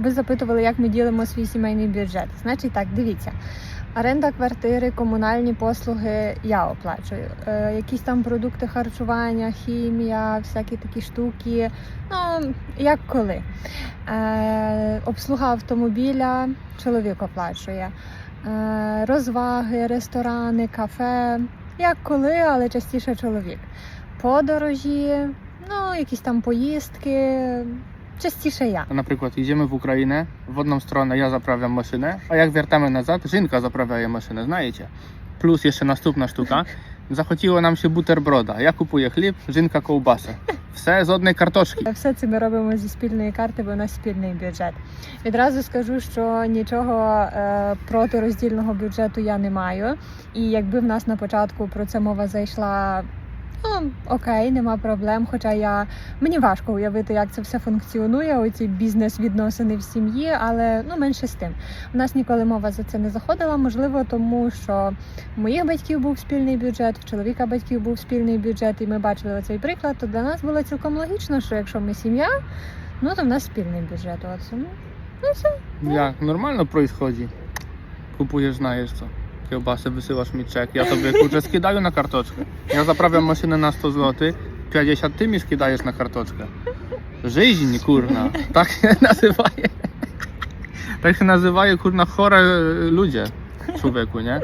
Ви запитували, як ми ділимо свій сімейний бюджет. Значить, так, дивіться. Оренда квартири, комунальні послуги я оплачую. Е, якісь там продукти харчування, хімія, всякі такі штуки. Ну, як коли. Е, обслуга автомобіля чоловік оплачує. Е, розваги, ресторани, кафе. Як коли, але частіше чоловік. Подорожі, ну, якісь там поїздки. Частіше я. Наприклад, їдемо в Українę, w одną stronę ja zaprawiam maszynę, a jak wiertamy назад, жінка заправляє машинę, знаєте? Плюс є ще наступна штука. Захотіло нам ще бутерброда. Я купую хліб, жінка ковбаса. Все з одної картошки. Все це ми робимо зі спільної карти, бо у нас спільний бюджет. Відразу скажу, що нічого е, проти роздільного бюджету я не маю. І якби в нас на початку про це мова зайшла. Ну, окей, нема проблем. Хоча я мені важко уявити, як це все функціонує, оці бізнес-відносини в сім'ї, але ну менше з тим. У нас ніколи мова за це не заходила. Можливо, тому що у моїх батьків був спільний бюджет, в чоловіка батьків був спільний бюджет, і ми бачили цей приклад. То для нас було цілком логічно, що якщо ми сім'я, ну то в нас спільний бюджет. От ну, Jak нормально происходzi? Kupujesz, знаєш co. Kiełbasę, wysyłasz mi czek, ja tobie kurczę skidаю na kartoczkę. Ja zaprawiam maszynę na 100 zł, 50 ty mi skidajesz na kartoczkę. Żyźń, kurna. Tak się nazywaje. Tak się nazywają, kurna, chore ludzie człowieku, nie?